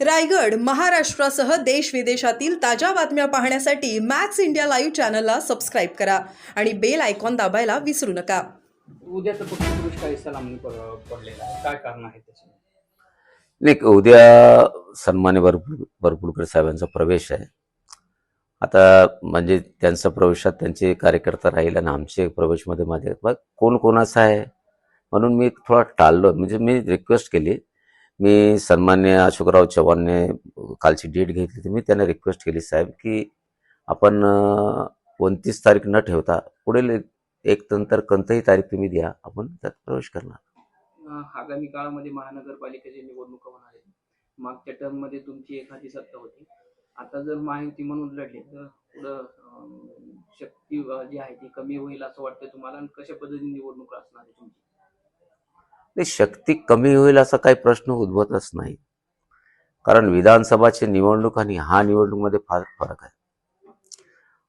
रायगड महाराष्ट्रासह देश विदेशातील ताज्या बातम्या पाहण्यासाठी मॅक्स इंडिया लाईव्ह चॅनलला सबस्क्राईब करा आणि बेल आयकॉन दाबायला विसरू नका. उद्याचं पक्षपुरुष काही सलामणी पड- पडलेला आहे? काय कारण आहे त्याचे? नाही उद्या सन्मान्य भरपूर भरपूरकर साहेबांचा प्रवेश आहे. आता म्हणजे त्यांचा प्रवेशात त्यांचे कार्यकर्ता राहील आणि आमचे प्रवेशमध्ये माझे कोण कोणाचा आहे? म्हणून मी थोडा टाळलो म्हणजे मी रिक्वेस्ट केली मी सन्मान्य अशोकराव चव्हाणने कालची डेट घेतली तर मी त्यांना रिक्वेस्ट केली साहेब की आपण कोणतीच तारीख न ठेवता पुढील एक नंतर कोणतीही तारीख तुम्ही द्या आपण त्यात प्रवेश करणार. आगामी काळामध्ये महानगरपालिकेची निवडणुका होणार आहेत. मागच्या टर्ममध्ये तुमची एखादी सत्ता होती. आता जर माहिती म्हणून लढली तर पुढं शक्ती जी आहे ती कमी होईल असं वाटतं तुम्हाला. कशा पद्धतीने निवडणूक असणार आहे तुमची? नाही शक्ती कमी होईल असा काही प्रश्न उद्भवतच नाही. कारण विधानसभाची निवडणूक आणि हा निवडणूकमध्ये फार फरक आहे.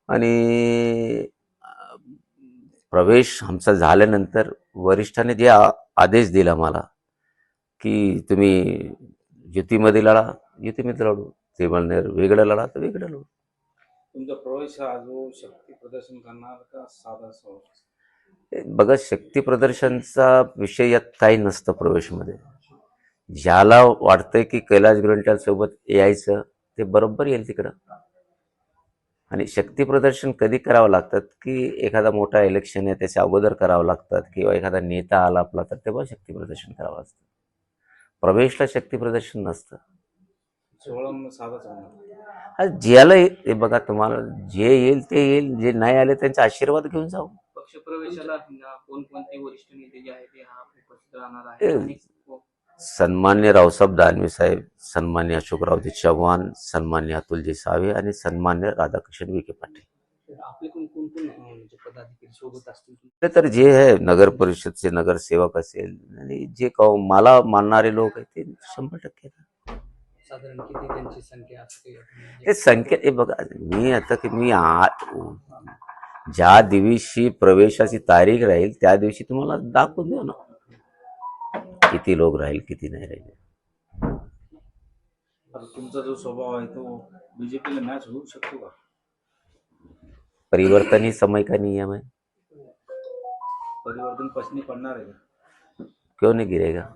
आणि प्रवेश आमचा झाल्यानंतर वरिष्ठाने जे आ- आदेश दिला मला की तुम्ही युतीमध्ये लढा युतीमध्ये लढू. ते म्हणणार वेगळं लढा तर वेगळं लढू. तुमचा प्रवेश हा जो शक्ती प्रदर्शन करणार का साधा सहज बघा शक्तीप्रदर्शनचा विषय यात काही नसतं प्रवेशमध्ये. ज्याला वाटतंय की कैलाश ग्रोंट्याल सोबत यायचं ते बरोबर येईल तिकडं. आणि शक्तीप्रदर्शन कधी करावं लागतात की एखादा मोठा इलेक्शन आहे त्याच्या अगोदर करावं लागतात किंवा एखादा नेता आला आपला तर तेव्हा शक्तीप्रदर्शन करावं असतं. प्रवेशला शक्तीप्रदर्शन नसतं. ज्याला ये- बघा तुम्हाला जे येईल ते येईल जे नाही आले त्यांचा आशीर्वाद घेऊन जाऊ. पक्षप्रवेशाला अं, कोणकोणते वरिष्ठ नेते जे आहेत ते हा उपस्थित राहणार आहे सन्मान्य रावसाहेब दानवे साहेब सन्मान्य अशोकरावजी चव्हाण सन्मान्य अतुलजी सावे आणि सन्मान्य राधाकृष्ण विखे पाटील. हे तर जे आहे नगर परिषदचे नगरसेवक असेल आणि जे कौ- मला मानणारे लोक आहेत ते शंभर टक्के संख्या हे बघा मी आता की मी आ ज्या दिवशी प्रवेशाची तारीख राहील त्या दिवशी तुम्हाला दाखवून देऊ ना. किती लोक राहील किती नाही राहील. आता तुमचा जो स्वभाव आहे तो बीजेपीला मॅच होऊ शकतो का? परिवर्तन ही समय का नियम है परिवर्तन पसनी पडणार आहे का? क्यों नहीं गिरेगा?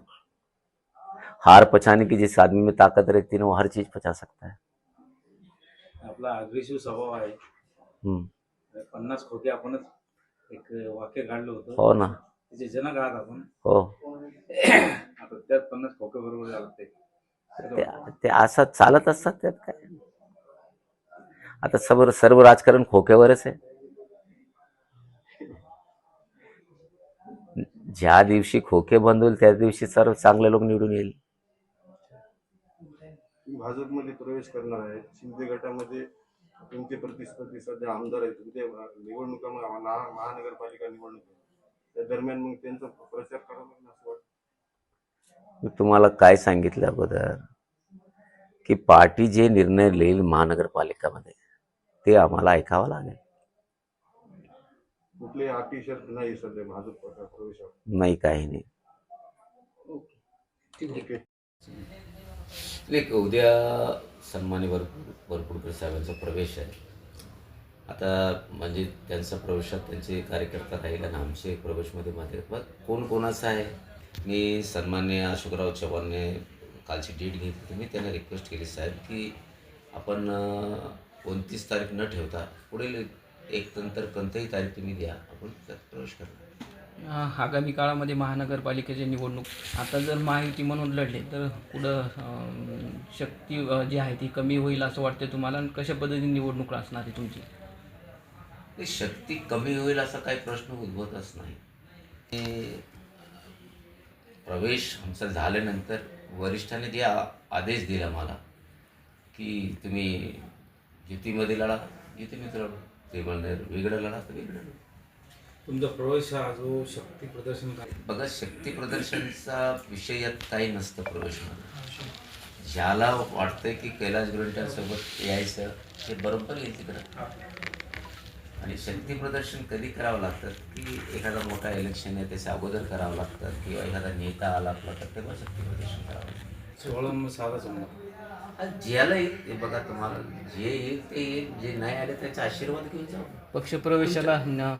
हार पछाने की जिस आदमी में ताकत रहती है वो हर चीज़ पचा सकता है। आपला अग्रेसिव्ह स्वभाव हम्म. पन्नास खोके आपणच एक वाक्य काढलं होतं. हो ना. त्याचे जनक आहात आपण. हो. आता त्यात पन्नास खोके बरोबर झालं ते ते ते असं चालत असतात त्यात काय? आता सर्व सर्व राजकारण खोक्यावरच आहे. ज्या दिवशी खोके बंद होईल त्या दिवशी सर्व चांगले लोक निवडून येईल. भाजपमध्ये प्रवेश करणार आहे. शिंदे गटामध्ये तुमचे प्रतिस्पर्धी सध्या आमदार आहेत. तुमचे निवडणुका महा- महा- महानगरपालिका निवडणूक आहे. त्या दरम्यान मग त्यांचा प्रचार करावा लागेल असं वाटतं. तुम्हाला काय सांगितलं अगोदर? की पार्टी जे निर्णय घेईल महानगरपालिकामध्ये ते आम्हाला ऐकावं लागेल. शर्त नाही सध्या भाजप नाही काही नाही. ठीक आहे. उद्या सन्मानी भरपूर भरपूरकर साहेबांचा प्रवेश आहे. आता म्हणजे त्यांचा प्रवेशात त्यांचे कार्यकर्ता राहील आणि आमचे प्रवेशमध्ये माझे मग कोण कोणाचा आहे? मी सन्मान्य अशोकराव चव्हाणने कालची डेट घेतली. तर मी त्यांना रिक्वेस्ट केली साहेब की आपण कोणतीच तारीख न ठेवता पुढील एक नंतर कोणतीही तारीख तुम्ही द्या. आपण त्यात प्रवेश करणार. आगामी काळामध्ये महानगरपालिकेची निवडणूक आता जर महायुती म्हणून लढले तर पुढं शक्ती जी आहे ती कमी होईल असं वाटते तुम्हाला? आणि कशा पद्धतीने निवडणूक असणार आहे तुमची? शक्ती कमी होईल असा काही प्रश्न उद्भवतच नाही. ते प्रवेश आमचा झाल्यानंतर वरिष्ठाने जे आ- आदेश दिला मला की तुम्ही युतीमध्ये लढा युतीमध्ये लढा. ते म्हणणार वेगळं लढा तर वेगळं लढा. तुमचा प्रवेश हा जो शक्ती प्रदर्शन बघा शक्ती प्रदर्शनचा विषय यात काही नसतं प्रवेशमध्ये ज्याला वाटतंय की कैलास ग्रोंट्याल सोबत यायचं ते बरोबर येईल तिकडं. आणि शक्ती प्रदर्शन कधी करावं लागतात की एखादा मोठा इलेक्शन आहे त्याच्या अगोदर करावं लागतात किंवा एखादा नेता आला आपला तर तेव्हा शक्ती प्रदर्शन करावं लागतं. साधाच होणार ज्याला येईल ते बघा तुम्हाला जे येईल ते येईल जे नाही आले त्याचा आशीर्वाद घेऊन जाऊ. पक्षप्रवेशाला